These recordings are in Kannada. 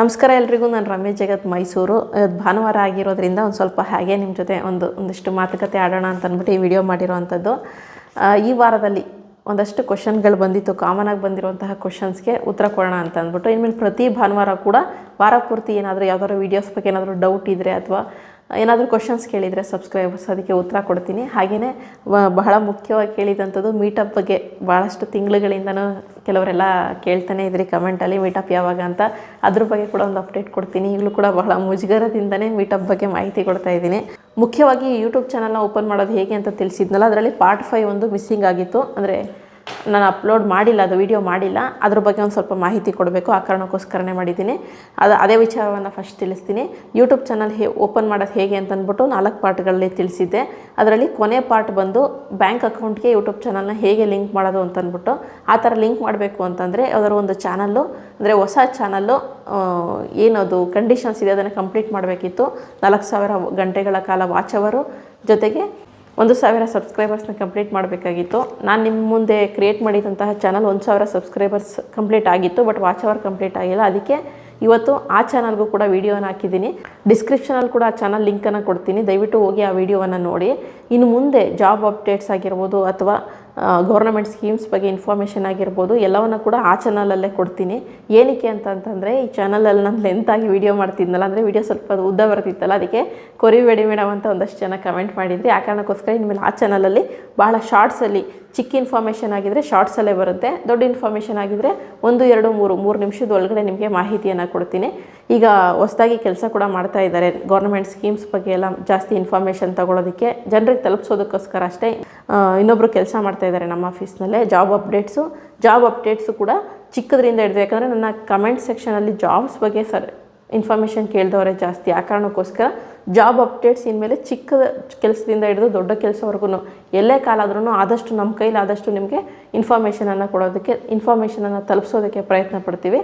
ನಮಸ್ಕಾರ ಎಲ್ರಿಗೂ, ನಾನು ರಮೇಶ್ ಜಗತ್ ಮೈಸೂರು. ಇವತ್ತು ಭಾನುವಾರ ಆಗಿರೋದ್ರಿಂದ ಒಂದು ಸ್ವಲ್ಪ ಹಾಗೆ ನಿಮ್ಮ ಜೊತೆ ಒಂದು ಒಂದಿಷ್ಟು ಮಾತುಕತೆ ಆಡೋಣ ಅಂತ ಅಂದ್ಬಿಟ್ಟು ಈ ವಿಡಿಯೋ ಮಾಡಿರೋವಂಥದ್ದು. ಈ ವಾರದಲ್ಲಿ ಒಂದಷ್ಟು ಕ್ವಶನ್ಗಳು ಬಂದಿತ್ತು ಕಾಮನ್ ಆಗಿ ಬಂದಿರುವಂತಹ ಕ್ವಶನ್ಸ್ಗೆ ಉತ್ತರ ಕೊಡೋಣ ಅಂತ ಅಂದ್ಬಿಟ್ಟು, ಇನ್ಮೇಲೆ ಪ್ರತಿ ಭಾನುವಾರ ಕೂಡ ವಾರ ಪೂರ್ತಿ ಏನಾದರೂ ಯಾವ್ದಾದ್ರು ವೀಡಿಯೋಸ್ ಬಗ್ಗೆ ಏನಾದರೂ ಡೌಟ್ ಇದ್ದರೆ ಅಥವಾ ಏನಾದರೂ ಕ್ವಶನ್ಸ್ ಕೇಳಿದರೆ ಸಬ್ಸ್ಕ್ರೈಬರ್ಸ್ ಅದಕ್ಕೆ ಉತ್ತರ ಕೊಡ್ತೀನಿ. ಹಾಗೆಯೇ ಬಹಳ ಮುಖ್ಯವಾಗಿ ಕೇಳಿದಂಥದ್ದು ಮೀಟಪ್ ಬಗ್ಗೆ ಭಾಳಷ್ಟು ತಿಂಗಳುಗಳಿಂದನೂ ಕೆಲವರೆಲ್ಲ ಕೇಳ್ತಾನೆ ಇದ್ರಿ ಕಮೆಂಟಲ್ಲಿ ಮೀಟಪ್ ಯಾವಾಗ ಅಂತ. ಅದ್ರ ಬಗ್ಗೆ ಕೂಡ ಒಂದು ಅಪ್ಡೇಟ್ ಕೊಡ್ತೀನಿ. ಈಗಲೂ ಕೂಡ ಬಹಳ ಮುಜುಗರದಿಂದನೇ ಮೀಟಪ್ ಬಗ್ಗೆ ಮಾಹಿತಿ ಕೊಡ್ತಾ ಇದ್ದೀನಿ. ಮುಖ್ಯವಾಗಿ ಯೂಟ್ಯೂಬ್ ಚಾನಲ್ನ ಓಪನ್ ಮಾಡೋದು ಹೇಗೆ ಅಂತ ತಿಳಿಸಿದ್ನಲ್ಲ, ಅದರಲ್ಲಿ ಪಾರ್ಟ್ ಫೈವ್ ಒಂದು ಮಿಸ್ಸಿಂಗ್ ಆಗಿತ್ತು. ಅಂದರೆ ನಾನು ಅಪ್ಲೋಡ್ ಮಾಡಿಲ್ಲ, ಅದು ವಿಡಿಯೋ ಮಾಡಿಲ್ಲ, ಅದ್ರ ಬಗ್ಗೆ ಒಂದು ಸ್ವಲ್ಪ ಮಾಹಿತಿ ಕೊಡಬೇಕು, ಆ ಕಾರಣಕ್ಕೋಸ್ಕರನೇ ಮಾಡಿದ್ದೀನಿ. ಅದು ಅದೇ ವಿಚಾರವನ್ನು ಫಸ್ಟ್ ತಿಳಿಸ್ತೀನಿ. ಯೂಟ್ಯೂಬ್ ಚಾನಲ್ ಹೇ ಓಪನ್ ಮಾಡೋದು ಹೇಗೆ ಅಂತಂದ್ಬಿಟ್ಟು ನಾಲ್ಕು ಪಾರ್ಟ್ಗಳಲ್ಲಿ ತಿಳಿಸಿದ್ದೆ. ಅದರಲ್ಲಿ ಕೊನೆ ಪಾರ್ಟ್ ಬಂದು ಬ್ಯಾಂಕ್ ಅಕೌಂಟ್ಗೆ ಯೂಟ್ಯೂಬ್ ಚಾನಲ್ನ ಹೇಗೆ ಲಿಂಕ್ ಮಾಡೋದು ಅಂತಂದ್ಬಿಟ್ಟು, ಆ ಥರ ಲಿಂಕ್ ಮಾಡಬೇಕು ಅಂತಂದರೆ ಅದರ ಒಂದು ಚಾನಲ್ಲು ಅಂದರೆ ಹೊಸ ಚಾನಲ್ಲು ಏನದು ಕಂಡೀಷನ್ಸ್ ಇದೆ, ಅದನ್ನು ಕಂಪ್ಲೀಟ್ ಮಾಡಬೇಕಿತ್ತು. ನಾಲ್ಕು ಸಾವಿರ ಗಂಟೆಗಳ ಕಾಲ ವಾಚ್ ಅವರು ಜೊತೆಗೆ ಒಂದು ಸಾವಿರ ಸಬ್ಸ್ಕ್ರೈಬರ್ಸ್ನ ಕಂಪ್ಲೀಟ್ ಮಾಡಬೇಕಾಗಿತ್ತು. ನಾನು ನಿಮ್ಮ ಮುಂದೆ ಕ್ರಿಯೇಟ್ ಮಾಡಿದಂತಹ ಚಾನಲ್ ಒಂದು ಸಾವಿರ ಸಬ್ಸ್ಕ್ರೈಬರ್ಸ್ ಕಂಪ್ಲೀಟ್ ಆಗಿತ್ತು ಬಟ್ ವಾಚ್ ಅವರ್ ಕಂಪ್ಲೀಟ್ ಆಗಿಲ್ಲ. ಅದಕ್ಕೆ ಇವತ್ತು ಆ ಚಾನಲ್ಗೂ ಕೂಡ ವೀಡಿಯೋನ ಹಾಕಿದ್ದೀನಿ. ಡಿಸ್ಕ್ರಿಪ್ಷನಲ್ಲಿ ಕೂಡ ಆ ಚಾನಲ್ ಲಿಂಕನ್ನು ಕೊಡ್ತೀನಿ. ದಯವಿಟ್ಟು ಹೋಗಿ ಆ ವಿಡಿಯೋವನ್ನು ನೋಡಿ. ಇನ್ನು ಮುಂದೆ ಜಾಬ್ ಅಪ್ಡೇಟ್ಸ್ ಆಗಿರ್ಬೋದು ಅಥವಾ ಗೌರ್ನಮೆಂಟ್ ಸ್ಕೀಮ್ಸ್ ಬಗ್ಗೆ ಇನ್ಫಾರ್ಮೇಷನ್ ಆಗಿರ್ಬೋದು, ಎಲ್ಲವನ್ನು ಕೂಡ ಆ ಚಾನಲಲ್ಲೇ ಕೊಡ್ತೀನಿ. ಏನಕ್ಕೆ ಅಂತಂತಂದರೆ ಈ ಚಾನಲಲ್ಲಿ ನಾನು ಲೆಂತಾಗಿ ವೀಡಿಯೋ ಮಾಡ್ತಿದ್ನಲ್ಲ, ಅಂದರೆ ವೀಡಿಯೋ ಸ್ವಲ್ಪ ಉದ್ದ ಬರ್ತಿತ್ತಲ್ಲ, ಅದಕ್ಕೆ ಕೊರಿಬೇಡಿ ಮೇಡಮ್ ಅಂತ ಒಂದಷ್ಟು ಜನ ಕಮೆಂಟ್ ಮಾಡಿದ್ರಿ. ಆ ಕಾರಣಕ್ಕೋಸ್ಕರ ಇನ್ಮೇಲೆ ಆ ಚಾನಲಲ್ಲಿ ಭಾಳ ಶಾರ್ಟ್ಸಲ್ಲಿ ಚಿಕ್ಕ ಇನ್ಫಾರ್ಮೇಷನ್ ಆಗಿದ್ದರೆ ಶಾರ್ಟ್ಸಲ್ಲೇ ಬರುತ್ತೆ. ದೊಡ್ಡ ಇನ್ಫಾರ್ಮೇಷನ್ ಆಗಿದ್ದರೆ ಒಂದು, ಎರಡು, ಮೂರು ಮೂರು ನಿಮಿಷದ ಒಳಗಡೆ ನಿಮಗೆ ಮಾಹಿತಿಯನ್ನು ಕೊಡ್ತೀನಿ. ಈಗ ಹೊಸದಾಗಿ ಕೆಲಸ ಕೂಡ ಮಾಡ್ತಾ ಇದ್ದಾರೆ. ಗೌರ್ಮೆಂಟ್ ಸ್ಕೀಮ್ಸ್ ಬಗ್ಗೆ ಎಲ್ಲ ಜಾಸ್ತಿ ಇನ್ಫಾರ್ಮೇಷನ್ ತಗೊಳ್ಳೋದಕ್ಕೆ ಜನರಿಗೆ ತಲುಪಿಸೋದಕ್ಕೋಸ್ಕರ ಅಷ್ಟೇ ಇನ್ನೊಬ್ಬರು ಕೆಲಸ ಮಾಡ್ತಾ ಇದ್ದಾರೆ ನಮ್ಮ ಆಫೀಸ್ನಲ್ಲೇ ಜಾಬ್ ಅಪ್ಡೇಟ್ಸು ಜಾಬ್ ಅಪ್ಡೇಟ್ಸು ಕೂಡ ಚಿಕ್ಕದ್ರಿಂದ ಹಿಡಿದು, ಯಾಕಂದರೆ ನನ್ನ ಕಮೆಂಟ್ ಸೆಕ್ಷನಲ್ಲಿ ಜಾಬ್ಸ್ ಬಗ್ಗೆ ಸರ್ ಇನ್ಫಾರ್ಮೇಷನ್ ಕೇಳಿದವರೇ ಜಾಸ್ತಿ. ಆ ಕಾರಣಕ್ಕೋಸ್ಕರ ಜಾಬ್ ಅಪ್ಡೇಟ್ಸ್ ಇನ್ಮೇಲೆ ಚಿಕ್ಕ ಕೆಲಸದಿಂದ ಹಿಡಿದು ದೊಡ್ಡ ಕೆಲಸವರೆಗೂ ಎಲ್ಲೇ ಕಾಲಾದ್ರೂ ಆದಷ್ಟು ನಮ್ಮ ಕೈಲಿ ಆದಷ್ಟು ನಿಮಗೆ ಇನ್ಫಾರ್ಮೇಷನನ್ನು ಕೊಡೋದಕ್ಕೆ ಇನ್ಫಾರ್ಮೇಷನನ್ನು ತಲುಪಿಸೋದಕ್ಕೆ ಪ್ರಯತ್ನ ಪಡ್ತೀವಿ.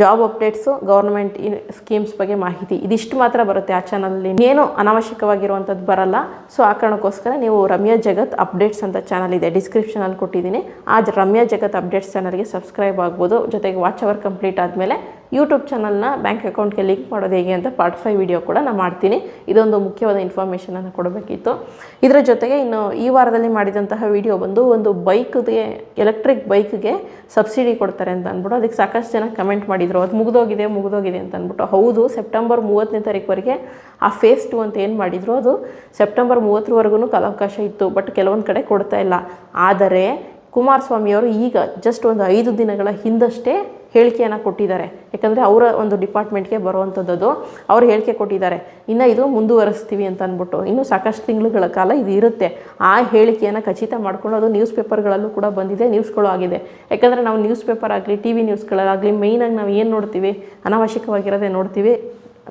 ಜಾಬ್ ಅಪ್ಡೇಟ್ಸು ಗೌರ್ಮೆಂಟ್ ಸ್ಕೀಮ್ಸ್ ಬಗ್ಗೆ ಮಾಹಿತಿ ಇದಿಷ್ಟು ಮಾತ್ರ ಬರುತ್ತೆ ಆ ಚಾನಲಲ್ಲಿ ಏನು ಅನಾವಶ್ಯಕವಾಗಿರುವಂಥದ್ದು ಬರಲ್ಲ. ಸೊ ಆ ಕಾರಣಕ್ಕೋಸ್ಕರ ನೀವು ರಮ್ಯಾ ಜಗತ್ ಅಪ್ಡೇಟ್ಸ್ ಅಂತ ಚಾನಲ್ ಇದೆ. ಡಿಸ್ಕ್ರಿಪ್ಷನಲ್ಲಿ ಕೊಟ್ಟಿದ್ದೀನಿ. ಆ ರಮ್ಯಾ ಜಗತ್ ಅಪ್ಡೇಟ್ಸ್ ಚಾನಲ್ಗೆ ಸಬ್ಸ್ಕ್ರೈಬ್ ಆಗ್ಬೋದು. ಜೊತೆಗೆ ವಾಚ್ ಅವರ್ ಕಂಪ್ಲೀಟ್ ಆದಮೇಲೆ ಯೂಟ್ಯೂಬ್ ಚಾನಲ್ನ ಬ್ಯಾಂಕ್ ಅಕೌಂಟ್ಗೆ ಲಿಂಕ್ ಮಾಡೋದು ಹೇಗೆ ಅಂತ ಪಾರ್ಟ್ ಫೈವ್ ವಿಡಿಯೋ ಕೂಡ ನಾನು ಮಾಡ್ತೀನಿ. ಇದೊಂದು ಮುಖ್ಯವಾದ ಇನ್ಫಾರ್ಮೇಷನನ್ನು ಕೊಡಬೇಕಿತ್ತು. ಇದರ ಜೊತೆಗೆ ಇನ್ನು ಈ ವಾರದಲ್ಲಿ ಮಾಡಿದಂತಹ ವಿಡಿಯೋ ಬಂದು ಒಂದು ಬೈಕ್ಗೆ ಎಲೆಕ್ಟ್ರಿಕ್ ಬೈಕ್ಗೆ ಸಬ್ಸಿಡಿ ಕೊಡ್ತಾರೆ ಅಂತ ಅಂದ್ಬಿಟ್ಟು ಅದಕ್ಕೆ ಸಾಕಷ್ಟು ಜನ ಕಮೆಂಟ್ ಮಾಡಿದರು. ಅದು ಮುಗಿದೋಗಿದೆ ಮುಗಿದೋಗಿದೆ ಅಂತ ಅಂದ್ಬಿಟ್ಟು. ಹೌದು, ಸೆಪ್ಟೆಂಬರ್ ಮೂವತ್ತನೇ ತಾರೀಕುವರೆಗೆ ಆ ಫೇಸ್ ಟು ಅಂತ ಏನು ಮಾಡಿದ್ರು ಅದು ಸೆಪ್ಟೆಂಬರ್ ಮೂವತ್ತರವರೆಗೂ ಕಾಲಾವಕಾಶ ಇತ್ತು ಬಟ್ ಕೆಲವೊಂದು ಕಡೆ ಕೊಡ್ತಾ ಇಲ್ಲ. ಆದರೆ ಕುಮಾರಸ್ವಾಮಿಯವರು ಈಗ ಜಸ್ಟ್ ಒಂದು ಐದು ದಿನಗಳ ಹಿಂದಷ್ಟೇ ಹೇಳಿಕೆಯನ್ನು ಕೊಟ್ಟಿದ್ದಾರೆ. ಯಾಕಂದರೆ ಅವರ ಒಂದು ಡಿಪಾರ್ಟ್ಮೆಂಟ್ಗೆ ಬರುವಂಥದ್ದು ಅವ್ರು ಹೇಳಿಕೆ ಕೊಟ್ಟಿದ್ದಾರೆ. ಇನ್ನು ಇದು ಮುಂದುವರಿಸ್ತೀವಿ ಅಂತ ಅಂದ್ಬಿಟ್ಟು. ಇನ್ನೂ ಸಾಕಷ್ಟು ತಿಂಗಳುಗಳ ಕಾಲ ಇದು ಇರುತ್ತೆ. ಆ ಹೇಳಿಕೆಯನ್ನು ಖಚಿತ ಮಾಡ್ಕೊಂಡು ಅದು ನ್ಯೂಸ್ ಪೇಪರ್ಗಳಲ್ಲೂ ಕೂಡ ಬಂದಿದೆ ನ್ಯೂಸ್ಗಳು ಆಗಿದೆ. ಯಾಕಂದರೆ ನಾವು ನ್ಯೂಸ್ ಪೇಪರ್ ಆಗಲಿ ಟಿ ವಿ ನ್ಯೂಸ್ಗಳಾಗಲಿ ಮೇಯ್ನಾಗಿ ನಾವು ಏನು ನೋಡ್ತೀವಿ? ಅನಾವಶ್ಯಕವಾಗಿರೋದೇ ನೋಡ್ತೀವಿ.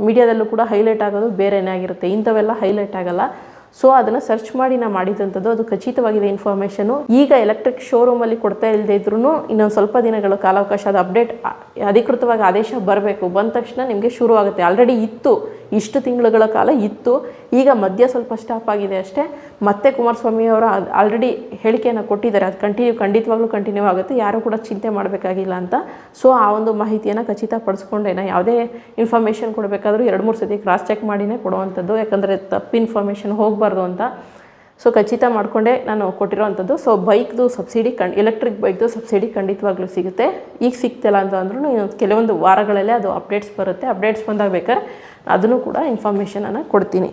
ಮೀಡಿಯಾದಲ್ಲೂ ಕೂಡ ಹೈಲೈಟ್ ಆಗೋದು ಬೇರೆನೇ ಆಗಿರುತ್ತೆ. ಇಂಥವೆಲ್ಲ ಹೈಲೈಟ್ ಆಗಲ್ಲ. ಸೊ ಅದನ್ನು ಸರ್ಚ್ ಮಾಡಿ ನಾ ಮಾಡಿದಂಥದ್ದು ಅದು ಖಚಿತವಾಗಿದೆ ಇನ್ಫಾರ್ಮೇಷನು ಈಗ ಎಲೆಕ್ಟ್ರಿಕ್ ಶೋರೂಮಲ್ಲಿ ಕೊಡ್ತಾ ಇಲ್ಲದೆ ಇದ್ರೂ ಇನ್ನೊಂದು ಸ್ವಲ್ಪ ದಿನಗಳ ಕಾಲಾವಕಾಶ ಅದು ಅಪ್ಡೇಟ್ ಅಧಿಕೃತವಾಗಿ ಆದೇಶ ಬರಬೇಕು. ಬಂದ ತಕ್ಷಣ ನಿಮಗೆ ಶುರು ಆಗುತ್ತೆ ಆಲ್ರೆಡಿ ಇತ್ತು. ಇಷ್ಟು ತಿಂಗಳುಗಳ ಕಾಲ ಇತ್ತು. ಈಗ ಮಧ್ಯ ಸ್ವಲ್ಪ ಸ್ಟಾಪ್ ಆಗಿದೆ ಅಷ್ಟೇ. ಮತ್ತೆ ಕುಮಾರಸ್ವಾಮಿ ಅವರು ಆಲ್ರೆಡಿ ಹೇಳಿಕೆಯನ್ನು ಕೊಟ್ಟಿದ್ದಾರೆ. ಅದು ಕಂಟಿನ್ಯೂ ಖಂಡಿತವಾಗ್ಲೂ ಕಂಟಿನ್ಯೂ ಆಗುತ್ತೆ. ಯಾರೂ ಕೂಡ ಚಿಂತೆ ಮಾಡಬೇಕಾಗಿಲ್ಲ ಅಂತ. ಸೊ ಆ ಒಂದು ಮಾಹಿತಿಯನ್ನು ಖಚಿತಪಡಿಸ್ಕೊಂಡೇನೆ ಯಾವುದೇ ಇನ್ಫಾರ್ಮೇಷನ್ ಕೊಡಬೇಕಾದ್ರೂ ಎರಡು ಮೂರು ಸತಿ ಕ್ರಾಸ್ ಚೆಕ್ ಮಾಡಿನೇ ಕೊಡುವಂಥದ್ದು. ಯಾಕಂದರೆ ತಪ್ಪು ಇನ್ಫಾರ್ಮೇಷನ್ ಹೋಗಬಾರ್ದು ಅಂತ. ಸೊ ಖಚಿತ ಮಾಡಿಕೊಂಡೆ ನಾನು ಕೊಟ್ಟಿರೋವಂಥದ್ದು. ಸೊ ಬೈಕ್ದು ಸಬ್ಸಿಡಿ ಕಂಡ್ ಎಲೆಕ್ಟ್ರಿಕ್ ಬೈಕ್ದು ಸಬ್ಸಿಡಿ ಖಂಡಿತವಾಗ್ಲೂ ಸಿಗುತ್ತೆ. ಈಗ ಸಿಗ್ತಿಲ್ಲ ಅಂತ ಅಂದ್ರೂ ಕೆಲವೊಂದು ವಾರಗಳಲ್ಲೇ ಅದು ಅಪ್ಡೇಟ್ಸ್ ಬರುತ್ತೆ. ಅಪ್ಡೇಟ್ಸ್ ಬಂದಾಗ ಬೇಕಾದ್ರೆ ಅದನ್ನು ಕೂಡ ಇನ್ಫಾರ್ಮೇಷನನ್ನು ಕೊಡ್ತೀನಿ.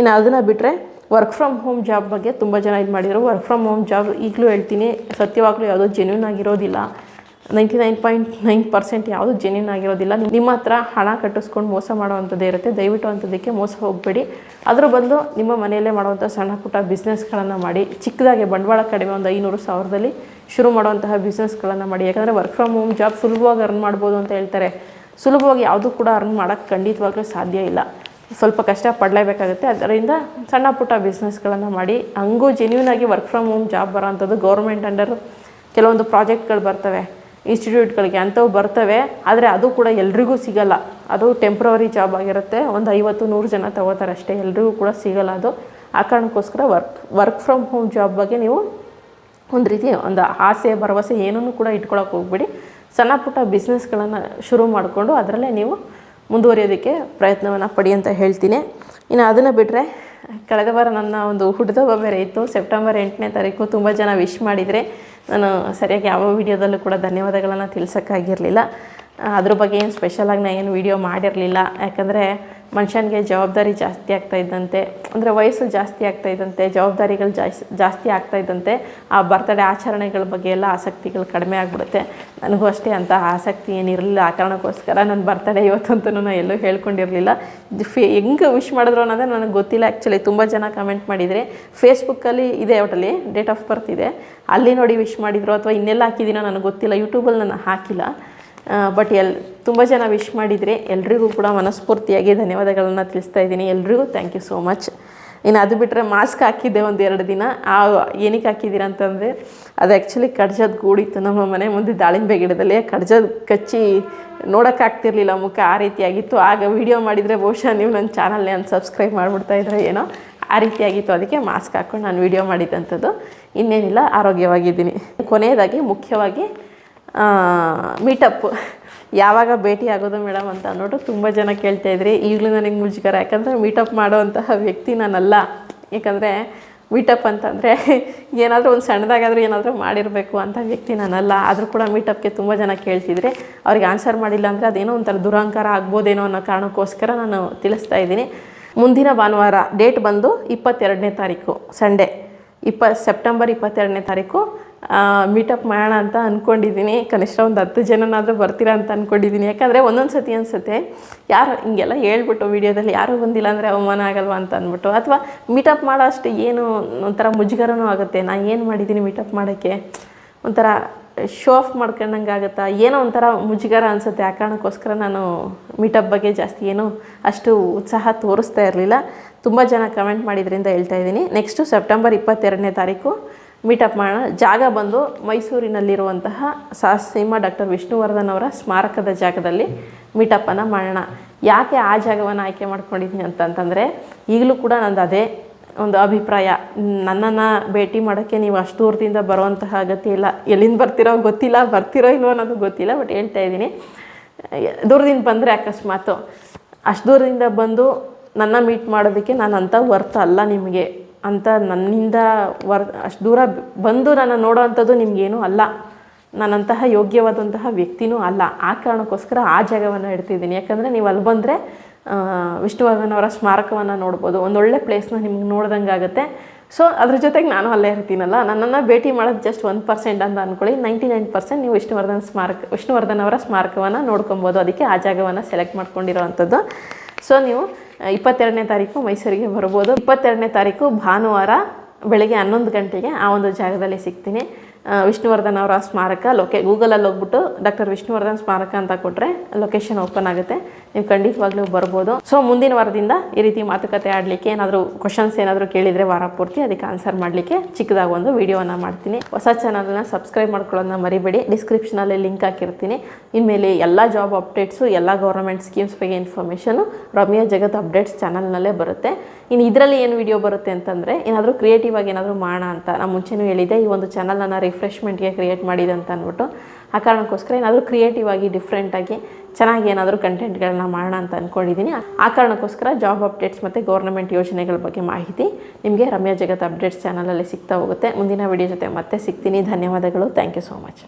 ಇನ್ನು ಅದನ್ನು ಬಿಟ್ಟರೆ ವರ್ಕ್ ಫ್ರಮ್ ಹೋಮ್ ಜಾಬ್ ಬಗ್ಗೆ ತುಂಬ ಜನ ಇದು ಮಾಡಿದರು. ವರ್ಕ್ ಫ್ರಮ್ ಹೋಮ್ ಜಾಬ್ ಈಗಲೂ ಹೇಳ್ತೀನಿ, ಸತ್ಯವಾಗ್ಲೂ ಯಾವುದೋ ಜೆನ್ಯೂನ್ ಆಗಿರೋದಿಲ್ಲ. Ninety nine point nine percent ಯಾವುದು ಜೆನ್ಯೂನ್ ಆಗಿರೋದಿಲ್ಲ. ನಿಮ್ಮ ಹತ್ರ ಹಣ ಕಟ್ಟಿಸ್ಕೊಂಡು ಮೋಸ ಮಾಡುವಂಥದ್ದೇ ಇರುತ್ತೆ. ದಯವಿಟ್ಟು ಅಂಥದ್ದಕ್ಕೆ ಮೋಸ ಹೋಗಬೇಡಿ. ಅದರ ಬದಲು ನಿಮ್ಮ ಮನೆಯಲ್ಲೇ ಮಾಡುವಂಥ ಸಣ್ಣ ಪುಟ್ಟ ಬಿಸ್ನೆಸ್ಗಳನ್ನು ಮಾಡಿ, ಚಿಕ್ಕದಾಗಿ ಬಂಡವಾಳ ಕಡಿಮೆ ಒಂದು ಐನೂರು ಸಾವಿರದಲ್ಲಿ ಶುರು ಮಾಡುವಂತಹ ಬಿಸ್ನೆಸ್ಗಳನ್ನು ಮಾಡಿ. ಯಾಕಂದರೆ ವರ್ಕ್ ಫ್ರಮ್ ಹೋಮ್ ಜಾಬ್ ಸುಲಭವಾಗಿ ಅರ್ನ್ ಮಾಡ್ಬೋದು ಅಂತ ಹೇಳ್ತಾರೆ. ಸುಲಭವಾಗಿ ಯಾವುದೂ ಕೂಡ ಅರ್ನ್ ಮಾಡೋಕ್ಕೆ ಖಂಡಿತವಾಗ್ಲೂ ಸಾಧ್ಯ ಇಲ್ಲ. ಸ್ವಲ್ಪ ಕಷ್ಟ ಪಡಲೇಬೇಕಾಗುತ್ತೆ. ಅದರಿಂದ ಸಣ್ಣ ಪುಟ್ಟ ಬಿಸ್ನೆಸ್ಗಳನ್ನು ಮಾಡಿ, ಹಂಗೂ ಜೆನ್ಯೂನ್ ಆಗಿ ವರ್ಕ್ ಫ್ರಮ್ ಹೋಮ್ ಜಾಬ್ ಬರೋವಂಥದ್ದು ಗೌರ್ಮೆಂಟ್ ಅಂಡರ್ ಕೆಲವೊಂದು ಪ್ರಾಜೆಕ್ಟ್ಗಳು ಬರ್ತವೆ. ಇನ್ಸ್ಟಿಟ್ಯೂಟ್ಗಳಿಗೆ ಅಂಥವು ಬರ್ತವೆ, ಆದರೆ ಅದು ಕೂಡ ಎಲ್ರಿಗೂ ಸಿಗಲ್ಲ. ಅದು ಟೆಂಪ್ರವರಿ ಜಾಬ್ ಆಗಿರುತ್ತೆ. ಒಂದು ಐವತ್ತು, ನೂರು ಜನ ತಗೋತಾರೆ ಅಷ್ಟೇ, ಎಲ್ರಿಗೂ ಕೂಡ ಸಿಗಲ್ಲ ಅದು. ಆ ಕಾರಣಕ್ಕೋಸ್ಕರ work work from home job ಬಗ್ಗೆ ನೀವು ಒಂದು ರೀತಿ ಒಂದು ಆಸೆ, ಭರವಸೆ ಏನೂ ಕೂಡ ಇಟ್ಕೊಳಕ್ಕೆ ಹೋಗ್ಬಿಡಿ. ಸಣ್ಣ ಪುಟ್ಟ ಬಿಸ್ನೆಸ್ಗಳನ್ನು ಶುರು ಮಾಡಿಕೊಂಡು ಅದರಲ್ಲೇ ನೀವು ಮುಂದುವರಿಯೋದಕ್ಕೆ ಪ್ರಯತ್ನವನ್ನು ಪಡಿ ಅಂತ ಹೇಳ್ತೀನಿ. ಇನ್ನು ಅದನ್ನು ಬಿಟ್ಟರೆ ಕಳೆದ ವಾರ ನನ್ನ ಒಂದು ಹುಡ್ದ ಬೇರೆ ಇತ್ತು. ಸೆಪ್ಟೆಂಬರ್ ಎಂಟನೇ ತಾರೀಕು, ತುಂಬ ಜನ ವಿಶ್ ಮಾಡಿದರೆ ನಾನು ಸರಿಯಾಗಿ ಯಾವ ವಿಡಿಯೋದಲ್ಲೂ ಕೂಡ ಧನ್ಯವಾದಗಳನ್ನು ತಿಳಿಸೋಕ್ಕಾಗಿರಲಿಲ್ಲ. ಅದ್ರ ಬಗ್ಗೆ ಏನು ಸ್ಪೆಷಲಾಗಿ ನಾನು ಏನು ವೀಡಿಯೋ ಮಾಡಿರಲಿಲ್ಲ. ಯಾಕಂದರೆ ಮನುಷ್ಯನಿಗೆ ಜವಾಬ್ದಾರಿ ಜಾಸ್ತಿ ಆಗ್ತಾ ಇದ್ದಂತೆ, ಅಂದರೆ ವಯಸ್ಸು ಜಾಸ್ತಿ ಆಗ್ತಾ ಇದ್ದಂತೆ, ಜವಾಬ್ದಾರಿಗಳು ಜಾಸ್ತಿ ಜಾಸ್ತಿ ಆಗ್ತಾ ಇದ್ದಂತೆ, ಆ ಬರ್ತಡೇ ಆಚರಣೆಗಳ ಬಗ್ಗೆ ಎಲ್ಲ ಆಸಕ್ತಿಗಳು ಕಡಿಮೆ ಆಗಿಬಿಡುತ್ತೆ. ನನಗೂ ಅಷ್ಟೇ ಅಂತ ಆಸಕ್ತಿ ಏನಿರಲಿಲ್ಲ. ಆ ಕಾರಣಕ್ಕೋಸ್ಕರ ನನ್ನ ಬರ್ತಡೇ ಇವತ್ತಂತೂ ನಾನು ಎಲ್ಲೂ ಹೇಳ್ಕೊಂಡಿರಲಿಲ್ಲ. ಫೇ, ಹೆಂಗೆ ವಿಶ್ ಮಾಡಿದ್ರು ಅನ್ನೋದೇ ನನಗೆ ಗೊತ್ತಿಲ್ಲ. ಆ್ಯಕ್ಚುಲಿ ತುಂಬ ಜನ ಕಮೆಂಟ್ ಮಾಡಿದರೆ ಫೇಸ್ಬುಕ್ಕಲ್ಲಿ ಇದೆ ಒಟ್ಟಲ್ಲಿ ಡೇಟ್ ಆಫ್ ಬರ್ತ್ ಇದೆ. ಅಲ್ಲಿ ನೋಡಿ ವಿಶ್ ಮಾಡಿದ್ರು ಅಥವಾ ಇನ್ನೆಲ್ಲ ಹಾಕಿದ್ದೀನೋ ನನಗೆ ಗೊತ್ತಿಲ್ಲ. ಯೂಟ್ಯೂಬಲ್ಲಿ ನಾನು ಹಾಕಿಲ್ಲ. ಬಟ್ ಎಲ್, ತುಂಬ ಜನ ವಿಶ್ ಮಾಡಿದರೆ ಎಲ್ರಿಗೂ ಕೂಡ ಮನಸ್ಫೂರ್ತಿಯಾಗಿ ಧನ್ಯವಾದಗಳನ್ನು ತಿಳಿಸ್ತಾ ಇದ್ದೀನಿ. ಎಲ್ರಿಗೂ ಥ್ಯಾಂಕ್ ಯು ಸೋ ಮಚ್ ಇನ್ನು ಅದು ಬಿಟ್ಟರೆ ಮಾಸ್ಕ್ ಹಾಕಿದ್ದೆ ಒಂದು ಎರಡು ದಿನ. ಆ, ಏನಕ್ಕೆ ಹಾಕಿದ್ದೀರಾ ಅಂತಂದರೆ, ಅದು ಆ್ಯಕ್ಚುಲಿ ಕಡ್ಜದ ಗೂಡಿತ್ತು ನಮ್ಮ ಮನೆ ಮುಂದೆ ದಾಳಿಂಬೆ ಗಿಡದಲ್ಲಿ. ಕಡ್ಜದ ಕಚ್ಚಿ ನೋಡೋಕ್ಕಾಗ್ತಿರ್ಲಿಲ್ಲ ಮುಖ ಆ ರೀತಿಯಾಗಿತ್ತು. ಆಗ ವಿಡಿಯೋ ಮಾಡಿದರೆ ಬಹುಶಃ ನೀವು ನನ್ನ ಚಾನಲ್ನೇ ಅನ್ಸಬ್ಸ್ಕ್ರೈಬ್ ಮಾಡಿಬಿಡ್ತಾ ಇದ್ರೆ ಏನೋ ಆ ರೀತಿಯಾಗಿತ್ತು. ಅದಕ್ಕೆ ಮಾಸ್ಕ್ ಹಾಕ್ಕೊಂಡು ನಾನು ವಿಡಿಯೋ ಮಾಡಿದ್ದಂಥದ್ದು ಇನ್ನೇನಿಲ್ಲ, ಆರೋಗ್ಯವಾಗಿದ್ದೀನಿ. ಕೊನೆಯದಾಗಿ, ಮುಖ್ಯವಾಗಿ ಮೀಟಪ್ ಯಾವಾಗ ಭೇಟಿ ಆಗೋದು ಮೇಡಮ್ ಅಂತ ಅಂದ್ಬಿಟ್ಟು ತುಂಬ ಜನ ಕೇಳ್ತಾ ಇದ್ರಿ. ಈಗಲೂ ನನಗೆ ಮುಜುಗರ. ಯಾಕಂದರೆ ಮೀಟಪ್ ಮಾಡೋವಂತಹ ವ್ಯಕ್ತಿ ನಾನಲ್ಲ. ಯಾಕಂದರೆ ಮೀಟಪ್ ಅಂತಂದರೆ ಏನಾದರೂ ಒಂದು ಸಣ್ಣದಾಗಾದರೂ ಏನಾದರೂ ಮಾಡಿರಬೇಕು ಅಂತ ವ್ಯಕ್ತಿ ನಾನಲ್ಲ. ಆದರೂ ಕೂಡ ಮೀಟಪ್ಗೆ ತುಂಬ ಜನ ಕೇಳ್ತಿದ್ರೆ. ಅವ್ರಿಗೆ ಆನ್ಸರ್ ಮಾಡಿಲ್ಲ ಅಂದರೆ ಅದೇನೋ ಒಂಥರ ದುರಹಂಕಾರ ಆಗ್ಬೋದೇನೋ ಅನ್ನೋ ಕಾರಣಕ್ಕೋಸ್ಕರ ನಾನು ತಿಳಿಸ್ತಾ ಇದ್ದೀನಿ. ಮುಂದಿನ ಭಾನುವಾರ ಡೇಟ್ ಬಂದು ಇಪ್ಪತ್ತೆರಡನೇ ತಾರೀಕು ಸಂಡೇ ಇಪ್ಪ, ಸೆಪ್ಟೆಂಬರ್ ಇಪ್ಪತ್ತೆರಡನೇ ತಾರೀಕು ಮೀಟಪ್ ಮಾಡೋಣ ಅಂತ ಅಂದ್ಕೊಂಡಿದ್ದೀನಿ ಕನಿಷ್ಠ ಒಂದು ಹತ್ತು ಜನನಾದರೂ ಬರ್ತೀರಾ ಅಂತ ಅಂದ್ಕೊಂಡಿದ್ದೀನಿ ಯಾಕಂದರೆ ಒಂದೊಂದು ಸತಿ ಅನಿಸುತ್ತೆ, ಯಾರು ಹಿಂಗೆಲ್ಲ ಹೇಳ್ಬಿಟ್ಟು ವೀಡಿಯೋದಲ್ಲಿ ಯಾರೂ ಬಂದಿಲ್ಲ ಅಂದರೆ ಅವಮಾನ ಆಗಲ್ವಾ ಅಂತ ಅಂದ್ಬಿಟ್ಟು ಅಥವಾ ಮೀಟಪ್ ಮಾಡೋ ಅಷ್ಟು ಏನು ಒಂಥರ ಮುಜುಗರನೂ ಆಗುತ್ತೆ. ನಾನು ಏನು ಮಾಡಿದ್ದೀನಿ ಮೀಟಪ್ ಮಾಡೋಕ್ಕೆ? ಒಂಥರ ಶೋ ಆಫ್ ಮಾಡ್ಕೊಂಡಂಗೆ ಆಗುತ್ತಾ? ಏನೋ ಒಂಥರ ಮುಜುಗರ ಅನಿಸುತ್ತೆ. ಆ ಕಾರಣಕ್ಕೋಸ್ಕರ ನಾನು ಮೀಟಪ್ ಬಗ್ಗೆ ಜಾಸ್ತಿ ಏನು ಅಷ್ಟು ಉತ್ಸಾಹ ತೋರಿಸ್ತಾ ಇರಲಿಲ್ಲ. ತುಂಬ ಜನ ಕಮೆಂಟ್ ಮಾಡಿದ್ರಿಂದ ಹೇಳ್ತಾ ಇದ್ದೀನಿ. ನೆಕ್ಸ್ಟು ಸೆಪ್ಟೆಂಬರ್ ಇಪ್ಪತ್ತೆರಡನೇ ತಾರೀಕು ಮೀಟಪ್ ಮಾಡೋಣ. ಜಾಗ ಬಂದು ಮೈಸೂರಿನಲ್ಲಿರುವಂತಹ ಸಾಹಸೀಮ ಡಾಕ್ಟರ್ ವಿಷ್ಣುವರ್ಧನ್ ಅವರ ಸ್ಮಾರಕದ ಜಾಗದಲ್ಲಿ ಮೀಟಪ್ಪನ್ನು ಮಾಡೋಣ. ಯಾಕೆ ಆ ಜಾಗವನ್ನು ಆಯ್ಕೆ ಮಾಡ್ಕೊಂಡಿದ್ದೀನಿ ಅಂತಂತಂದರೆ ಈಗಲೂ ಕೂಡ ನಂದು ಅದೇ ಒಂದು ಅಭಿಪ್ರಾಯ. ನನ್ನನ್ನು ಭೇಟಿ ಮಾಡೋಕ್ಕೆ ನೀವು ಅಷ್ಟು ದೂರದಿಂದ ಬರುವಂತಹ ಅಗತ್ಯ ಇಲ್ಲ. ಎಲ್ಲಿಂದ ಬರ್ತಿರೋ ಗೊತ್ತಿಲ್ಲ, ಬರ್ತಿರೋ ಇಲ್ವೋ ಅನ್ನೋದು ಗೊತ್ತಿಲ್ಲ ಬಟ್ ಹೇಳ್ತಾ ಇದ್ದೀನಿ. ದೂರದಿಂದ ಬಂದರೆ ಅಕಸ್ಮಾತು. ಅಷ್ಟು ದೂರದಿಂದ ಬಂದು ನನ್ನ ಮೀಟ್ ಮಾಡೋದಕ್ಕೆ ನಾನು ಅಂಥ ವರ್ತ್ ಅಲ್ಲ ನಿಮಗೆ ಅಂತ ನನ್ನಿಂದ ವರ್ ಅಷ್ಟು ದೂರ ಬಂದು ನನ್ನ ನೋಡೋವಂಥದ್ದು ನಿಮಗೇನೂ ಅಲ್ಲ. ನಾನಂತಹ ಯೋಗ್ಯವಾದಂತಹ ವ್ಯಕ್ತಿನೂ ಅಲ್ಲ. ಆ ಕಾರಣಕ್ಕೋಸ್ಕರ ಆ ಜಾಗವನ್ನು ಇಡ್ತಿದ್ದೀನಿ. ಯಾಕಂದರೆ ನೀವು ಅಲ್ಲಿ ಬಂದರೆ ವಿಷ್ಣುವರ್ಧನ್ ಅವರ ಸ್ಮಾರಕವನ್ನು ನೋಡ್ಬೋದು. ಒಂದೊಳ್ಳೆ ಪ್ಲೇಸ್ನ ನಿಮ್ಗೆ ನೋಡ್ದಂಗೆ ಆಗುತ್ತೆ. ಸೊ ಅದ್ರ ಜೊತೆಗೆ ನಾನು ಅಲ್ಲೇ ಇರ್ತೀನಲ್ಲ. ನನ್ನನ್ನು ಭೇಟಿ ಮಾಡೋದು ಜಸ್ಟ್ ಒನ್ ಪರ್ಸೆಂಟ್ ಅಂತ ಅಂದ್ಕೊಳ್ಳಿ ನೈಂಟಿ ನೈನ್ ಪರ್ಸೆಂಟ್ ನೀವು ವಿಷ್ಣುವರ್ಧನ್ ಸ್ಮಾರಕ, ವಿಷ್ಣುವರ್ಧನ್ ಅವರ ಸ್ಮಾರಕವನ್ನು ನೋಡ್ಕೊಬೋದು. ಅದಕ್ಕೆ ಆ ಜಾಗವನ್ನು ಸೆಲೆಕ್ಟ್ ಮಾಡ್ಕೊಂಡಿರೋವಂಥದ್ದು ಸೊ ನೀವು ಇಪ್ಪತ್ತೆರಡನೇ ತಾರೀಕು ಮೈಸೂರಿಗೆ ಬರ್ಬೋದು. ಇಪ್ಪತ್ತೆರಡನೇ ತಾರೀಕು ಭಾನುವಾರ ಬೆಳಗ್ಗೆ ಹನ್ನೊಂದು ಗಂಟೆಗೆ ಆ ಒಂದು ಜಾಗದಲ್ಲಿ ಸಿಗ್ತೀನಿ. ವಿಷ್ಣುವರ್ಧನ್ ಅವರ ಸ್ಮಾರಕ, ಲೊಕೆ ಗೂಗಲಲ್ಲಿ ಹೋಗ್ಬಿಟ್ಟು ಡಾಕ್ಟರ್ ವಿಷ್ಣುವರ್ಧನ್ ಸ್ಮಾರಕ ಅಂತ ಕೊಟ್ಟರೆ ಲೊಕೇಶನ್ ಓಪನ್ ಆಗುತ್ತೆ. ನೀವು ಖಂಡಿತವಾಗ್ಲೂ ಬರ್ಬೋದು. ಸೊ ಮುಂದಿನ ವಾರದಿಂದ ಈ ರೀತಿ ಮಾತುಕತೆ ಆಡಲಿಕ್ಕೆ ಏನಾದರೂ ಕ್ವಶನ್ಸ್ ಏನಾದರೂ ಕೇಳಿದರೆ ವಾರ ಪೂರ್ತಿ ಅದಕ್ಕೆ ಆನ್ಸರ್ ಮಾಡಲಿಕ್ಕೆ ಚಿಕ್ಕದಾಗಿ ಒಂದು ವಿಡಿಯೋನ ಮಾಡ್ತೀನಿ. ಹೊಸ ಚಾನಲ್ನ ಸಬ್ಸ್ಕ್ರೈಬ್ ಮಾಡ್ಕೊಳ್ಳೋದನ್ನ ಮರಿಬೇಡಿ. ಡಿಸ್ಕ್ರಿಪ್ಷನಲ್ಲಿ ಲಿಂಕ್ ಹಾಕಿರ್ತೀನಿ. ಇನ್ಮೇಲೆ ಎಲ್ಲ ಜಾಬ್ ಅಪ್ಡೇಟ್ಸು ಎಲ್ಲ ಗೌರ್ಮೆಂಟ್ ಸ್ಕೀಮ್ಸ್ ಬಗ್ಗೆ ಇನ್ಫಾರ್ಮೇಷನು ರಮ್ಯಾ ಜಗತ್ ಅಪ್ಡೇಟ್ಸ್ ಚಾನಲ್ನಲ್ಲೇ ಬರುತ್ತೆ. ಇನ್ನು ಇದರಲ್ಲಿ ಏನು ವಿಡಿಯೋ ಬರುತ್ತೆ ಅಂತಂದರೆ ಏನಾದರೂ ಕ್ರಿಯೇಟಿವ್ ಆಗಿ ಏನಾದರೂ ಮಾಡೋಣ ಅಂತ ನಾನು ಮುಂಚೆನೂ ಹೇಳಿದ್ದೆ. ಈ ಒಂದು ಚಾನಲನ್ನು ರಿಫ್ರೆಶ್ಮೆಂಟ್ಗೆ ಕ್ರಿಯೇಟ್ ಮಾಡಿದೆ ಅಂತ ಅಂದ್ಬಿಟ್ಟು, ಆ ಕಾರಣಕ್ಕೋಸ್ಕರ ಏನಾದರೂ ಕ್ರಿಯೇಟಿವ್ ಆಗಿ ಡಿಫ್ರೆಂಟಾಗಿ ಚೆನ್ನಾಗಿ ಏನಾದರೂ ಕಂಟೆಂಟ್ಗಳನ್ನ ಮಾಡೋಣ ಅಂತ ಅಂದ್ಕೊಂಡಿದ್ದೀನಿ ಆ ಕಾರಣಕ್ಕೋಸ್ಕರ ಜಾಬ್ ಅಪ್ಡೇಟ್ಸ್ ಮತ್ತು ಗೌರ್ಮೆಂಟ್ ಯೋಜನೆಗಳ ಬಗ್ಗೆ ಮಾಹಿತಿ ನಿಮಗೆ ರಮ್ಯಾ ಜಗತ್ ಅಪ್ಡೇಟ್ಸ್ ಚಾನಲಲ್ಲಿ ಸಿಗ್ತಾ ಹೋಗುತ್ತೆ. ಮುಂದಿನ ವಿಡಿಯೋ ಜೊತೆ ಮತ್ತೆ ಸಿಗ್ತೀನಿ. ಧನ್ಯವಾದಗಳು. Thank you so much